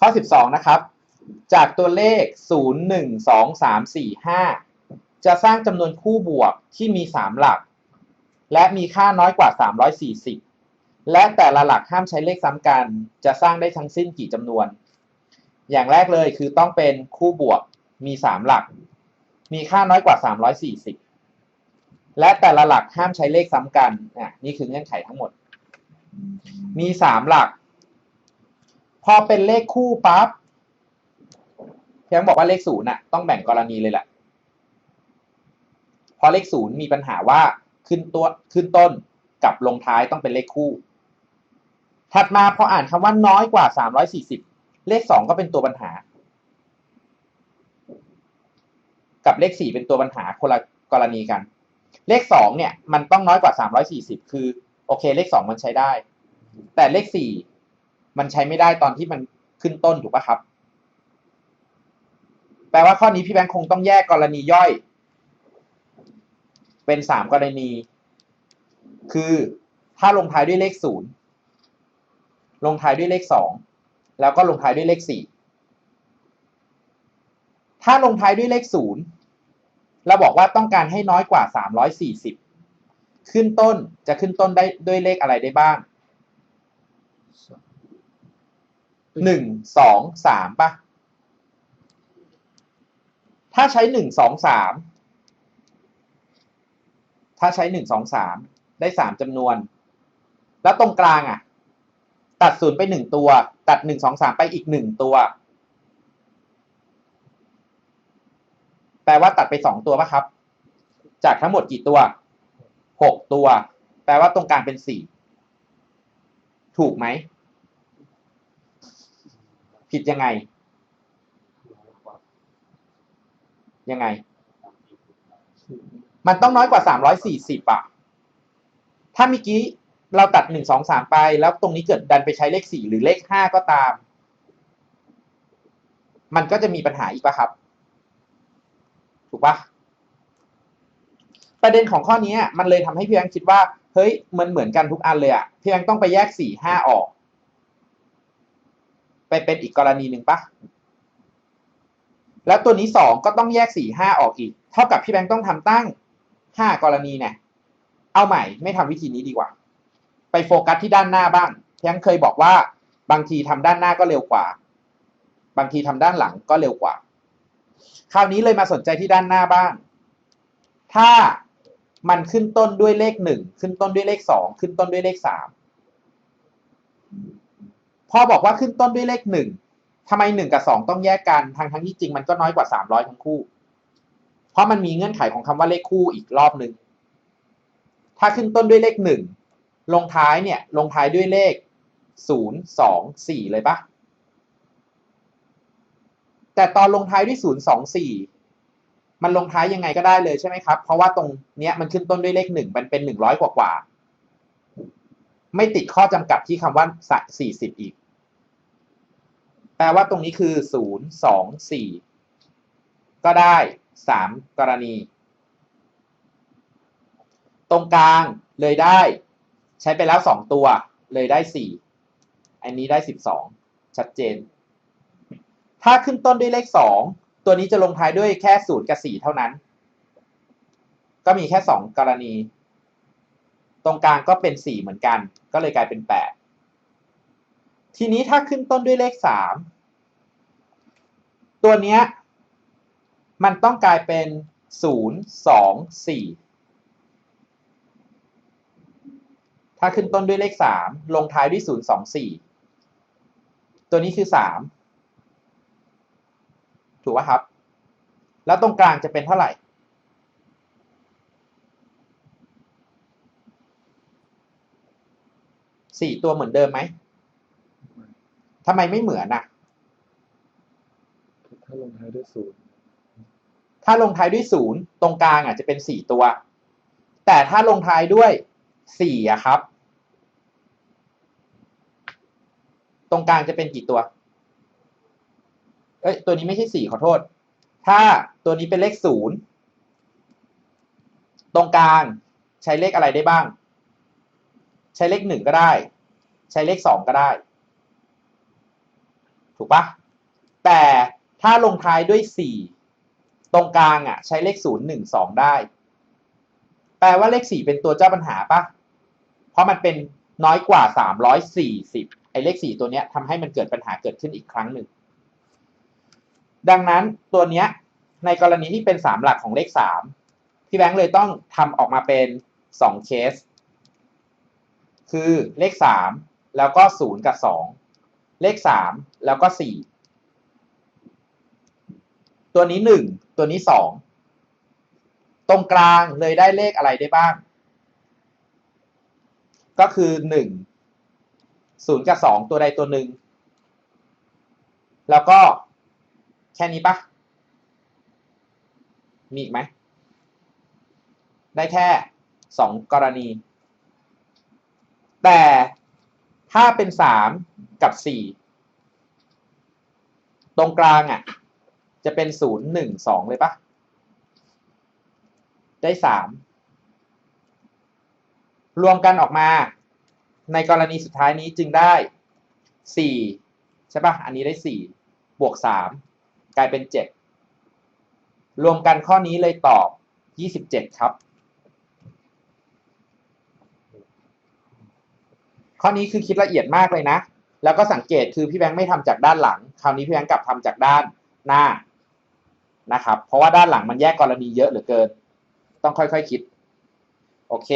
ข้อ 12 นะครับ จากตัวเลข 0 1 2 3 4 5 จะสร้างจำนวนคู่บวกที่มี 3 หลัก และมีค่าน้อยกว่า 340 และแต่ละหลักห้ามใช้เลขซ้ำกัน จะสร้างได้ทั้งสิ้นกี่จำนวน อย่างแรกเลยคือต้องเป็นคู่บวกมี 3 หลัก มีค่าน้อยกว่า 340 และแต่ละหลักห้ามใช้เลขซ้ำกัน นี่คือเงื่อนไขทั้งหมด มี 3 หลัก อเป็นเลขคู่ปั๊บเพียงบอกว่าเลขศูนย์น่ะต้องแบ่งกรณีเลยแหละพอเลขศูนย์มีปัญหาว่าขึ้นตัวขึ้นต้นกับลงท้ายต้องเป็นเลขคู่ ถัดมาพออ่านคำว่าน้อยกว่า 340 เลขสองก็เป็นตัวปัญหา กับเลขสี่เป็นตัวปัญหาคนละกรณีกัน เลขสองเนี่ยมันต้องน้อยกว่า 340 คือโอเคเลขสองมันใช้ได้ แต่เลขสี่ มันใช้ไม่ได้ตอนที่มันขึ้นต้นถูกปะครับ แปลว่าข้อนี้พี่แบงค์คงต้องแยกกรณีย่อย เป็นสามกรณี คือถ้าลงท้ายด้วยเลขศูนย์ลงท้ายด้วยเลขสองแล้วก็ลงท้ายด้วยเลขสี่ถ้าลงท้ายด้วยเลขศูนย์เราบอกว่าต้องการให้น้อยกว่าสามร้อยสี่สิบขึ้นต้นจะขึ้นต้นได้ด้วยเลขอะไรได้บ้าง หนึ่งสองสามป่ะ ถ้าใช้หนึ่งสองสามถ้าใช้หนึ่งสองสามได้สามจำนวน แล้วตรงกลางอะ ตัดศูนย์ไปหนึ่งตัว ตัดหนึ่งสองสามไปอีกหนึ่งตัว แปลว่าตัดไปสองตัวป่ะครับ จากทั้งหมดกี่ตัวหกตัว แปลว่าตรงกลางเป็นสี่ถูกไหม ผิดยังไง ยังไง มันต้องน้อยกว่าสามร้อยสี่สิบอะถ้าเมื่อกี้เราตัดหนึ่งสองสามไป แล้วตรงนี้เกิดดันไปใช้เลขสี่หรือเลขห้าก็ตาม มันก็จะมีปัญหาอีกปะครับ ถูกปะประเด็นของข้อนี้มันเลยทำให้พี่แบงคิดว่า เฮ้ยมันเหมือนกันทุกอันเลยอะพี่แบงต้องไปแยกสี่ห้าออก ไปเป็นอีกกรณีหนึ่งปะแล้วตัวนี้สองก็ต้องแยกสี่ห้าออกอีก เท่ากับพี่แบงค์ต้องทำตั้งห้ากรณีเนี่ย เอาใหม่ไม่ทำวิธีนี้ดีกว่า ไปโฟกัสที่ด้านหน้าบ้างพี่แบงค์เคยบอกว่า บางทีทำด้านหน้าก็เร็วกว่า บางทีทำด้านหลังก็เร็วกว่า คราวนี้เลยมาสนใจที่ด้านหน้าบ้าง ถ้ามันขึ้นต้นด้วยเลขหนึ่งขึ้นต้นด้วยเลขสองขึ้นต้นด้วยเลขสาม พอบอกว่าขึ้นต้นด้วยเลขหนึ่งทำไมหนึ่งกับสองต้องแยกกันทางทั้งที่จริงมันก็น้อยกว่าสามร้อยทั้งคู่ เพราะมันมีเงื่อนไขของคำว่าเลขคู่อีกรอบหนึ่งถ้าขึ้นต้นด้วยเลขหนึ่งลงท้ายเนี่ยลงท้ายด้วยเลขศูนย์สองสี่เลยปะแต่ตอนลงท้ายด้วยศูนย์สองสี่มันลงท้ายยังไงก็ได้เลยใช่ไหมครับ เพราะว่าตรงเนี้ยมันขึ้นต้นด้วยเลขหนึ่งมันเป็นหนึ่งร้อยกว่ากว่า ไม่ติดข้อจำกัดที่คำว่าสี่สิบอีก แปลว่าตรงนี้คือศูนย์สองสี่ก็ได้สามกรณี ตรงกลางเลยได้ ใช้ไปแล้วสองตัวเลยได้สี่อันนี้ได้สิบสองชัดเจน ถ้าขึ้นต้นด้วยเลขสองตัวนี้จะลงท้ายด้วยแค่ศูนย์กับสี่เท่านั้น ก็มีแค่สองกรณี รงกลางก็เป็นสี่เหมือนกัน ก็เลยกลายเป็นแปดทีนี้ถ้าขึ้นต้นด้วยเลขสามตัวเนี้ยมันต้องกลายเป็นศูนย์สองสี่ถ้าขึ้นต้นด้วยเลขสามลงท้ายด้วยศูนย์สองสี่ตัวนี้คือสามถูกป่ะครับ แล้วตรงกลางจะเป็นเท่าไหร่ สี่ตัวเหมือนเดิมไหมทำไมไม่เหมือนอะ ถ้าลงท้ายด้วยศูนย์ถ้าลงท้ายด้วยศูนย์ตรงกลางอะจะเป็นสี่ตัว แต่ถ้าลงท้ายด้วยสี่อะครับ ตรงกลางจะเป็นกี่ตัว เอ้ยตัวนี้ไม่ใช่สี่ขอโทษ ถ้าตัวนี้เป็นเลขศูนย์ตรงกลางใช้เลขอะไรได้บ้าง ใช้เลขหนึ่งก็ได้ ใช้เลขสองก็ได้ ถูกปะแต่ถ้าลงท้ายด้วยสี่ตรงกลางอะ ใช้เลขศูนย์หนึ่งสองได้ แปลว่าเลขสี่เป็นตัวเจ้าปัญหาปะเพราะมันเป็นน้อยกว่าสามร้อยสี่สิบไอ้เลขสี่ตัวเนี้ยทำให้มันเกิดปัญหาเกิดขึ้นอีกครั้งหนึ่ง ดังนั้นตัวเนี้ยในกรณีที่เป็นสามหลักของเลขสามพี่แบงค์เลยต้องทำออกมาเป็นสองเคส คือเลขสามแล้วก็ศูนย์กับสองเลขสามแล้วก็สี่ตัวนี้หนึ่งตัวนี้สองตรงกลางเลยได้เลขอะไรได้บ้าง ก็คือหนึ่งศูนย์กับสองตัวใดตัวหนึ่ง แล้วก็แค่นี้ปะมีอีกไหม ได้แค่สองกรณี แต่ถ้าเป็นสามกับสี่ตรงกลางอะ จะเป็นศูนย์หนึ่งสองเลยปะได้สามรวมกันออกมา ในกรณีสุดท้ายนี้จึงได้สี่ใช่ปะอันนี้ได้สี่บวกสามกลายเป็นเจ็ดรวมกันข้อนี้เลยตอบยี่สิบเจ็ดครับ ข้อนี้คือคิดละเอียดมากเลยนะ แล้วก็สังเกตคือพี่แบงค์ไม่ทำจากด้านหลัง คราวนี้พี่แบงค์กลับทำจากด้านหน้านะครับ เพราะว่าด้านหลังมันแยกกรณีเยอะเหลือเกิน ต้องค่อยๆคคิด โอเค